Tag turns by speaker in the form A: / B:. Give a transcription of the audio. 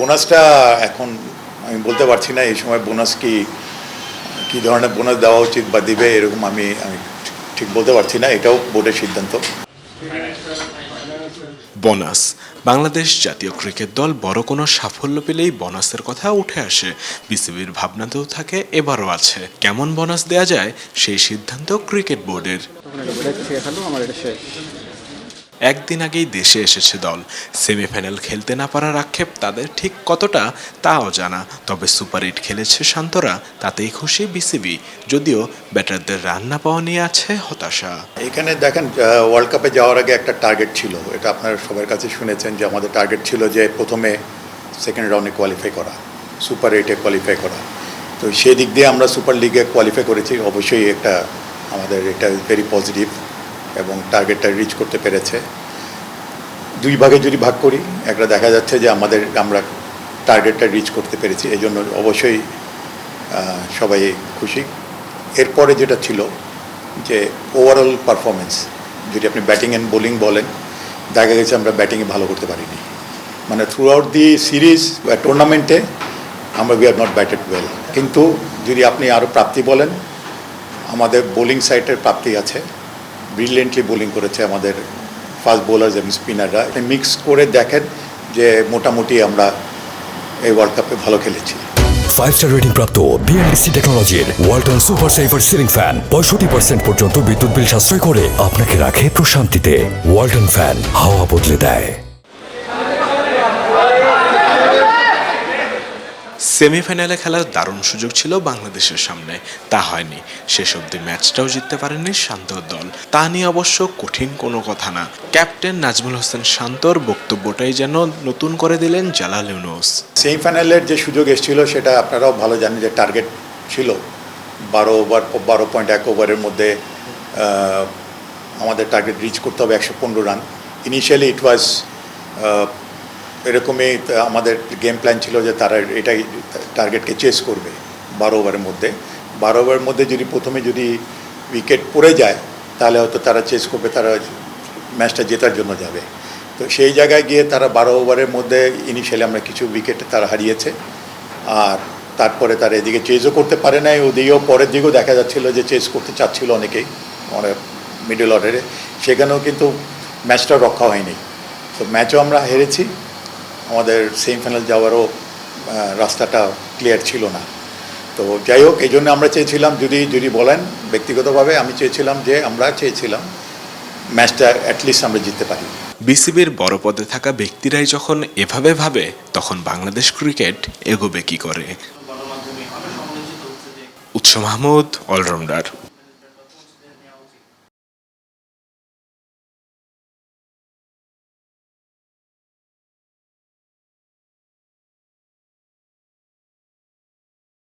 A: বোনাসটা এখন আমি বলতে পারছি না এই সময় বোনাস কি কি ধরনের বোনাস দেওয়া উচিত বা দিবে এরকম আমি আমি ঠিক বলতে পারছি না এটাও বোর্ডের সিদ্ধান্ত।
B: বোনাস বাংলাদেশ জাতীয় ক্রিকেট দল বড় কোনো সাফল্য পেলেই বোনাসের কথা উঠে আসে বিসিবির ভাবনাতেও থাকে এবারও আছে। কেমন বোনাস দেয়া যায় সেই সিদ্ধান্ত ক্রিকেট বোর্ডের।
C: আমার এটা শেষ।
B: একদিন আগেই দেশে এসেছে দল। সেমিফাইনাল খেলতে না পারার আক্ষেপ তাদের ঠিক কতটা তাও জানা। তবে সুপার এইট খেলেছে শান্তরা, তাতেই খুশি বিসিবি। যদিও ব্যাটারদের রান না পাওয়া নিয়ে আছে হতাশা।
A: এখানে দেখেন ওয়ার্ল্ড কাপে যাওয়ার আগে একটা টার্গেট ছিল। এটা আপনারা সবার কাছে শুনেছেন যে আমাদের টার্গেট ছিল যে প্রথমে সেকেন্ড রাউন্ডে কোয়ালিফাই করা, সুপার এইটে কোয়ালিফাই করা। তো সেই দিক দিয়ে আমরা সুপার লিগে কোয়ালিফাই করেছি। অবশ্যই একটা আমাদের, এটা ভেরি পজিটিভ এবং টার্গেটটা রিচ করতে পেরেছে। দুই ভাগে যদি ভাগ করি, একটা দেখা যাচ্ছে যে আমাদের, আমরা টার্গেটটা রিচ করতে পেরেছি, এই জন্য অবশ্যই সবাই খুশি। এরপরে যেটা ছিল যে ওভারঅল পারফরমেন্স যদি আপনি ব্যাটিং অ্যান্ড বোলিং বলেন, দেখা গেছে আমরা ব্যাটিংয়ে ভালো করতে পারিনি। মানে থ্রু আউট দি সিরিজ বা টুর্নামেন্টে আমরা we are not batted well কিন্তু যদি আপনি আরও প্রাপ্তি বলেন, আমাদের বোলিং সাইটের প্রাপ্তি আছে। ব্রিলিয়েন্টলি বোলিং করেছে আমাদের ফাস্ট বোলার এবং স্পিনাররা মিক্স করে দেখেন যে মোটামুটি আমরা এই ওয়ার্ল্ড কাপে ভালো খেলেছি।
D: ফাইভ স্টার রেটিং প্রাপ্ত বিএনডিসি টেকনোলজির Walton super saver ceiling fan পঁয়ষট্টি পার্সেন্ট পর্যন্ত বিদ্যুৎ বিল সাশ্রয় করে আপনাকে রাখে প্রশান্তিতে। ওয়ালটন ফ্যান হাওয়া বদলে দেয়।
B: সেমিফাইনালে খেলার দারুণ সুযোগ ছিল বাংলাদেশের সামনে। তা হয়নি। শেষ অবধি ম্যাচটাও জিততে পারেনি শান্তর দল। তা নিয়ে অবশ্য কঠিন কোনো কথা না। ক্যাপ্টেন নাজমুল হোসেন শান্তর বক্তব্যটাই যেন নতুন করে দিলেন জালাল ইউনুস।
A: সেমিফাইনালের যে সুযোগ এসেছিল, সেটা আপনারাও ভালো জানেন যে টার্গেট ছিল। বারো ওভার, বারো পয়েন্ট এক ওভারের মধ্যে আমাদের টার্গেট রিচ করতে হবে একশো পনেরো রান। ইনিশিয়ালি ইট ওয়াজ এরকমই আমাদের গেম প্ল্যান ছিল যে তারা এটাই টার্গেটকে চেস করবে বারো ওভারের মধ্যে। বারো ওভারের মধ্যে যদি প্রথমে যদি উইকেট পড়ে যায়, তাহলে হয়তো তারা চেস করবে, তারা ম্যাচটা জেতার জন্য যাবে। তো সেই জায়গায় গিয়ে তারা বারো ওভারের মধ্যে ইনিশিয়ালি আমরা কিছু উইকেট তারা হারিয়েছে। আর তারপরে তারা এদিকে চেজও করতে পারে নাই, ওদিকেও পরের দিকেও দেখা যাচ্ছিল যে চেস করতে চাচ্ছিল অনেকেই, অনেক মিডল অর্ডারে সেখানেও কিন্তু ম্যাচটা রক্ষা হয়নি। তো ম্যাচও আমরা হেরেছি। আমাদের সেমিফাইনাল যাওয়ারও রাস্তাটা ক্লিয়ার ছিল না। তো যাই হোক, এই জন্য আমরা চেয়েছিলাম, যদি যদি বলেন ব্যক্তিগতভাবে আমি চেয়েছিলাম যে আমরা চেয়েছিলাম ম্যাচটা অ্যাটলিস্ট আমরা জিততে পারি।
B: বিসিবির বড় পদে থাকা ব্যক্তিরাই যখন এভাবে ভাবে, তখন বাংলাদেশ ক্রিকেট এগোবে কি করে? উৎস মাহমুদ অলরাউন্ডার